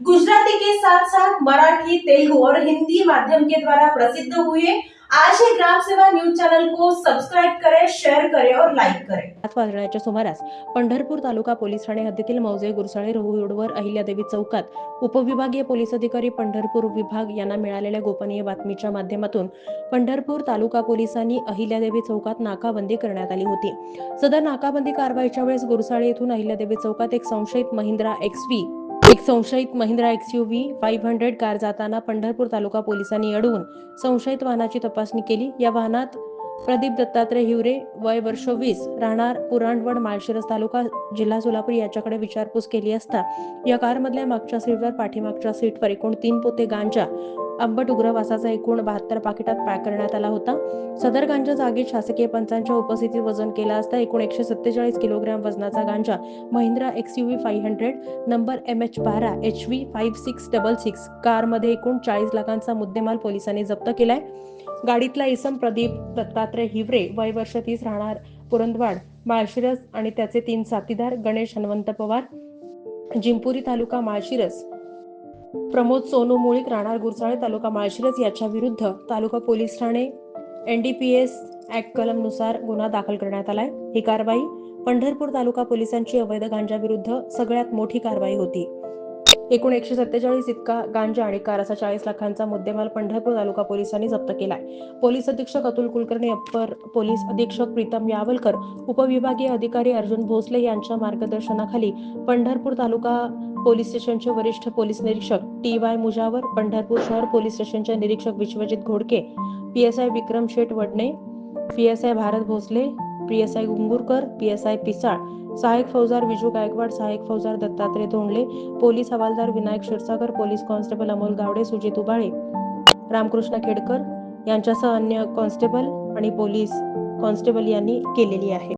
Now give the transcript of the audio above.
गुजराती के साथ साथ मराठी तेलुगु और हिंदी माध्यम के द्वारा प्रसिद्ध हुए आज ही ग्राम सेवा न्यूज चैनल को सब्सक्राइब करें शेयर करें और लाइक करें। पाच वाजण्याच्या सुमारास पंढरपूर तालुका पोलीस ठाणे हद्दीतील मौजे गुरसाळे रोडवर अहिल्यादेवी चौकात उपविभागीय पोलीस अधिकारी पंढरपूर विभाग यांना मिळालेल्या गोपनीय बातमीच्या माध्यमातून पंढरपूर तालुका पोलिसांनी अहिल्यादेवी चौकात नाकाबंदी करण्यात आली होती. सदर नाकाबंदी कारवाईच्या वेळेस गुरसाळे येथून अहिल्यादेवी चौकात एक संशयित महिंद्रा एक्स व्ही एक संशयित Mahindra X U V five hundred car जाताना पंढरपूर तालुका पोलिसांनी अडवून संशयित वाहनाची तपासणी केली. या वाहनात प्रदीप दत्तात्रय हिवरे वय वर्ष वीस राहणार पुराणवड माळशिरस तालुका जिल्हा सोलापूर याच्याकडे विचारपूस केली असता या कारमधल्या मागच्या सीटवर पाठीमागच्या सीटवर एकूण तीन पोते गांजा आंबट उग्रवासाचा एकूण बहात्तर पाकिटात पॅक करण्यात आला होता. सदर गांजा जागी शासकीय पंचांच्या उपस्थितीत वजन केला असता एकूण एकशे सत्तेचाळीस किलोग्रॅम वजनाचा गांजा Mahindra X U V five hundred number M H बारा H V five six double six कारमध्ये एकूण चाळीस लाखांचा मुद्देमाल पोलिसांनी जप्त केलाय. गाडीतला इसम प्रदीप दत्तात्रय हिवरे वय वर्ष तीस राहणार पुरंदवाड माळशिरस आणि त्याचे तीन साथीदार गणेश हनुमंत पवार जिंपुरी तालुका माळशिरस. प्रमोद सोनू मुळीक राहणार गुरसाळे तालुका माळशिरस याच्या विरुद्ध तालुका पोलीस ठाणे. एनडीपीएस ऍक्ट कलमनुसार गुन्हा दाखल करण्यात आलाय. ही कारवाई पंढरपूर तालुका पोलिसांची अवैध गांजा विरुद्ध सगळ्यात मोठी कारवाई होती. एकूण एकशे सत्तेचाळीस इतका गांजा आणि कार असा चाळीस लाखांचा मुद्देमाल पंढरपूर तालुका पोलिसांनी जप्त केलाय. पोलीस अधीक्षक अतुल कुलकर्णी अप्पर पोलीस अधीक्षक प्रीतम यावलकर उपविभागीय अधिकारी अर्जुन भोसले यांच्या मार्गदर्शनाखाली पंढरपूर तालुका पोलीस स्टेशनचे वरिष्ठ पोलीस निरीक्षक टी वाय मुजावर पंढरपूर शहर पोलीस स्टेशनचे निरीक्षक Vishwajit Ghodke PSI Vikram Sheth Vadne PSI Bharat Bhosale PSI Gungurkar PSI Pisal सहायक फौजदार विजू गायकवाड सहायक फौजदार दत्तात्रय धोंडले पोलीस हवालदार विनायक क्षीरसागर पोलीस कॉन्स्टेबल अमोल गावडे सुजित उबाळे रामकृष्ण खेडकर यांच्यासह अन्य कॉन्स्टेबल आणि पोलीस कॉन्स्टेबल यांनी केलेली आहे.